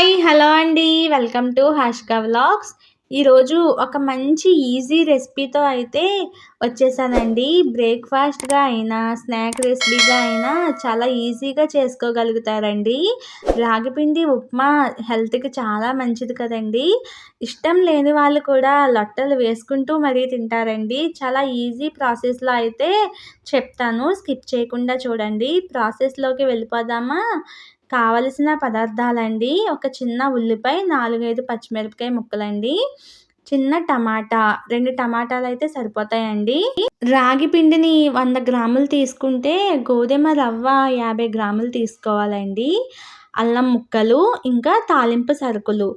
Hi hello అండి. Welcome to హాష్కా vlogs ఈరోజు ఒక మంచి ఈజీ రెసిపీతో అయితే వచ్చేసానండి. బ్రేక్ఫాస్ట్గా అయినా స్నాక్ రెసిపీగా అయినా చాలా ఈజీగా చేసుకోగలుగుతారండి. రాగిపిండి ఉప్మా హెల్త్కి చాలా మంచిది కదండి. ఇష్టం లేని వాళ్ళు కూడా లొట్టలు వేసుకుంటూ మరీ తింటారండి. చాలా ఈజీ ప్రాసెస్లో అయితే చెప్తాను. స్కిప్ చేయకుండా చూడండి. ప్రాసెస్లోకి వెళ్ళిపోదామా? కావలసిన పదార్థాలండి. ఒక చిన్న ఉల్లిపాయ నాలుగైదు పచ్చిమిరపకాయ ముక్కలండి. చిన్న టమాటా రెండు టమాటాలు అయితే సరిపోతాయండి. రాగి పిండిని వంద గ్రాములు తీసుకుంటే గోధుమ రవ్వ యాభై గ్రాములు తీసుకోవాలండి. అల్లం ముక్కలు ఇంకా తాలింపు సరుకులు.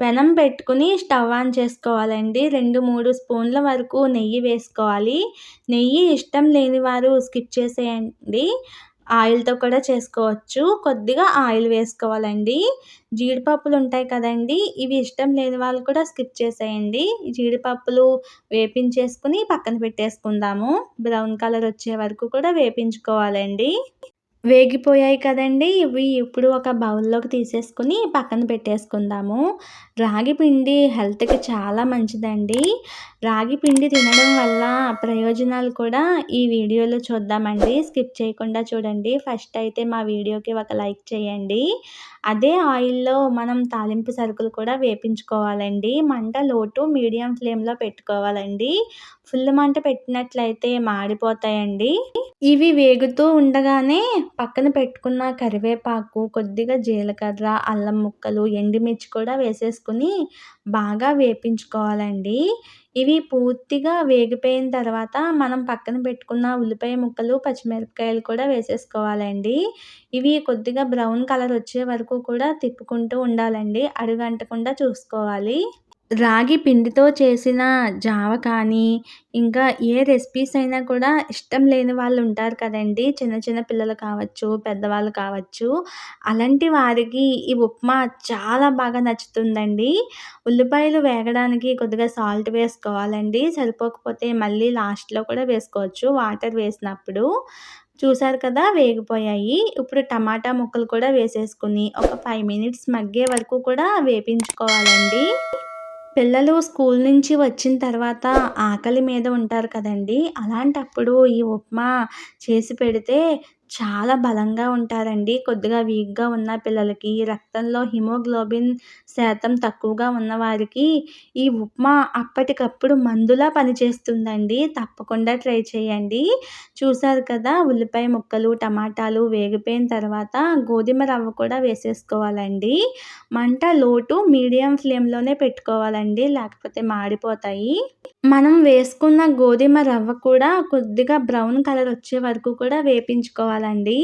పెనం పెట్టుకుని స్టవ్ ఆన్ చేసుకోవాలండి. రెండు మూడు స్పూన్ల వరకు నెయ్యి వేసుకోవాలి. నెయ్యి ఇష్టం లేని వారు స్కిప్ చేసేయండి. ఆయిల్తో కూడా చేసుకోవచ్చు. కొద్దిగా ఆయిల్ వేసుకోవాలండి. జీడిపప్పులు ఉంటాయి కదండి ఇవి ఇష్టం లేని వాళ్ళు కూడా స్కిప్ చేసేయండి. జీడిపప్పులు వేపించేసుకుని పక్కన పెట్టేసుకుందాము. బ్రౌన్ కలర్ వచ్చే వరకు కూడా వేపించుకోవాలండి. వేగిపోయాయి కదండి ఇవి ఇప్పుడు ఒక బౌల్లోకి తీసేసుకుని పక్కన పెట్టేసుకుందాము. రాగి పిండి హెల్త్కి చాలా మంచిదండి. రాగి పిండి తినడం వల్ల ప్రయోజనాలు కూడా ఈ వీడియోలో చూద్దామండి. స్కిప్ చేయకుండా చూడండి. ఫస్ట్ అయితే మా వీడియోకి ఒక లైక్ చేయండి. అదే ఆయిల్లో మనం తాలింపు సరుకులు కూడా వేపించుకోవాలండి. మంట లోటు మీడియం ఫ్లేమ్లో పెట్టుకోవాలండి. ఫుల్ మంట పెట్టినట్లయితే మాడిపోతాయండి. ఇవి వేగుతూ ఉండగానే పక్కన పెట్టుకున్న కరివేపాకు కొద్దిగా జీలకర్ర అల్లం ముక్కలు ఎండుమిర్చి కూడా వేసేసుకుని బాగా వేపించుకోవాలండి. ఇవి పూర్తిగా వేగిపోయిన తర్వాత మనం పక్కన పెట్టుకున్న ఉల్లిపాయ ముక్కలు పచ్చిమిరపకాయలు కూడా వేసేసుకోవాలండి. ఇవి కొద్దిగా బ్రౌన్ కలర్ వచ్చే వరకు కూడా తిప్పుకుంటూ ఉండాలండి. అడుగంటకుండా చూసుకోవాలి. రాగి పిండితో చేసిన జావ కానీ ఇంకా ఏ రెసిపీస్ అయినా కూడా ఇష్టం లేని వాళ్ళు ఉంటారు కదండి. చిన్న చిన్న పిల్లలు కావచ్చు పెద్దవాళ్ళు కావచ్చు. అలాంటి వారికి ఈ ఉప్మా చాలా బాగా నచ్చుతుందండి. ఉల్లిపాయలు వేగడానికి కొద్దిగా సాల్ట్ వేసుకోవాలండి. సరిపోకపోతే మళ్ళీ లాస్ట్లో కూడా వేసుకోవచ్చు. వాటర్ వేసినప్పుడు చూసారు కదా వేగిపోయాయి. ఇప్పుడు టమాటా ముక్కలు కూడా వేసేసుకుని ఒక ఫైవ్ మినిట్స్ మగ్గే వరకు కూడా వేపించుకోవాలండి. పిల్లలు స్కూల్ నుంచి వచ్చిన తర్వాత ఆకలి మీద ఉంటారు కదండి. అలాంటప్పుడు ఈ ఉప్మా చేసి పెడితే చాలా బలంగా ఉంటారండి. కొద్దిగా వీక్గా ఉన్న పిల్లలకి రక్తంలో హిమోగ్లోబిన్ శాతం తక్కువగా ఉన్నవారికి ఈ ఉప్మా అప్పటికప్పుడు మందులా పనిచేస్తుందండి. తప్పకుండా ట్రై చేయండి. చూసారు కదా ఉల్లిపాయ ముక్కలు టమాటాలు వేగిపోయిన తర్వాత గోధుమ రవ్వ కూడా వేసేసుకోవాలండి. మంట లోటు మీడియం ఫ్లేమ్లోనే పెట్టుకోవాలండి. లేకపోతే మాడిపోతాయి. మనం వేసుకున్న గోధుమ రవ్వ కూడా కొద్దిగా బ్రౌన్ కలర్ వచ్చే వరకు కూడా వేపించుకోవాలండి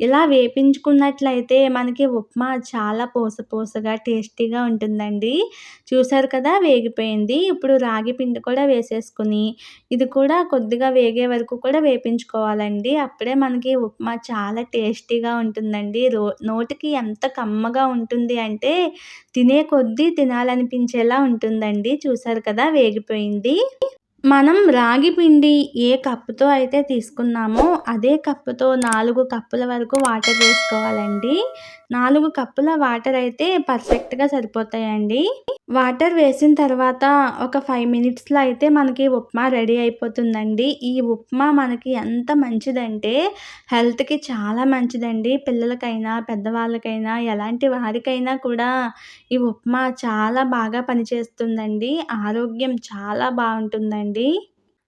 ఇలా వేపించుకున్నట్లయితే మనకి ఉప్మా చాలా పోసపోసగా టేస్టీగా ఉంటుందండి. చూసారు కదా వేగిపోయింది. ఇప్పుడు రాగి పిండి కూడా వేసేసుకుని ఇది కూడా కొద్దిగా వేగే వరకు కూడా వేపించుకోవాలండి. అప్పుడే మనకి ఉప్మా చాలా టేస్టీగా ఉంటుందండి. రో నోటికి ఎంత కమ్మగా ఉంటుంది అంటే తినే కొద్దీ తినాలనిపించేలా ఉంటుందండి. చూసారు కదా వేగిపోయింది. మనం రాగి పిండి ఏ కప్పుతో అయితే తీసుకున్నామో అదే కప్పుతో నాలుగు కప్పుల వరకు వాటర్ వేసుకోవాలండి. నాలుగు కప్పుల వాటర్ అయితే పర్ఫెక్ట్గా సరిపోతాయండి. వాటర్ వేసిన తర్వాత ఒక ఫైవ్ మినిట్స్లో అయితే మనకి ఉప్మా రెడీ అయిపోతుందండి. ఈ ఉప్మా మనకి ఎంత మంచిదంటే హెల్త్కి చాలా మంచిదండి. పిల్లలకైనా పెద్దవాళ్ళకైనా ఎలాంటి వారికైనా కూడా ఈ ఉప్మా చాలా బాగా పనిచేస్తుందండి. ఆరోగ్యం చాలా బాగుంటుందండి.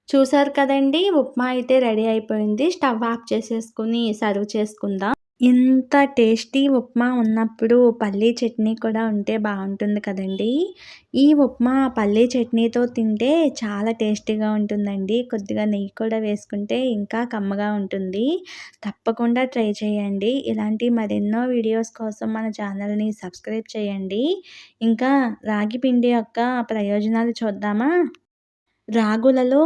చూసారు కదండి ఉప్మా అయితే రెడీ అయిపోయింది. స్టవ్ ఆఫ్ చేసేసుకుని సర్వ్ చేసుకుందాం. ఇంత టేస్టీ ఉప్మా ఉన్నప్పుడు పల్లీ చట్నీ కూడా ఉంటే బాగుంటుంది కదండి. ఈ ఉప్మా పల్లీ చట్నీతో తింటే చాలా టేస్టీగా ఉంటుందండి. కొద్దిగా నెయ్యి కూడా వేసుకుంటే ఇంకా కమ్మగా ఉంటుంది. తప్పకుండా ట్రై చేయండి. ఇలాంటి మరెన్నో వీడియోస్ కోసం మన ఛానల్ని సబ్స్క్రైబ్ చేయండి. ఇంకా రాగి పిండి యొక్క ప్రయోజనాలు చూద్దామా? రాగులలో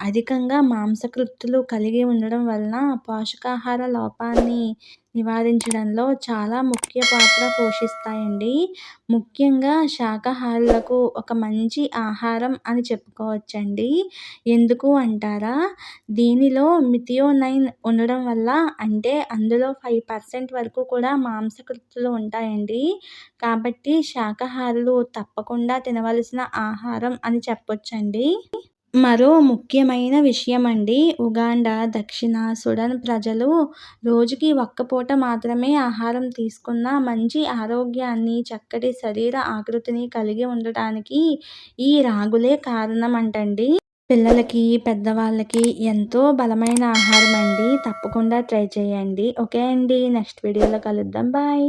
అధికంగా మాంసకృత్తులు కలిగి ఉండడం వలన పోషకాహార లోపాన్ని నివారించడంలో చాలా ముఖ్య పాత్ర పోషిస్తాయండి. ముఖ్యంగా శాకాహారులకు ఒక మంచి ఆహారం అని చెప్పుకోవచ్చండి. ఎందుకు అంటారా? దీనిలో మిథియోనైన్ ఉండడం వల్ల అంటే అందులో ఫైవ్ పర్సెంట్ వరకు కూడా మాంసకృత్తులు ఉంటాయండి. కాబట్టి శాకాహారులు తప్పకుండా తినవలసిన ఆహారం అని చెప్పొచ్చండి. మరో ముఖ్యమైన విషయం అండి ఉగాండా దక్షిణ సుడన్ ప్రజలు రోజుకి ఒక్క పూట మాత్రమే ఆహారం తీసుకున్న మంచి ఆరోగ్యాన్ని చక్కటి శరీర ఆకృతిని కలిగి ఉండటానికి ఈ రాగులే కారణం అంటండి పిల్లలకి పెద్దవాళ్ళకి ఎంతో బలమైన ఆహారం అండి తప్పకుండా ట్రై చేయండి. ఓకే అండి. నెక్స్ట్ వీడియోలో కలుద్దాం. బాయ్.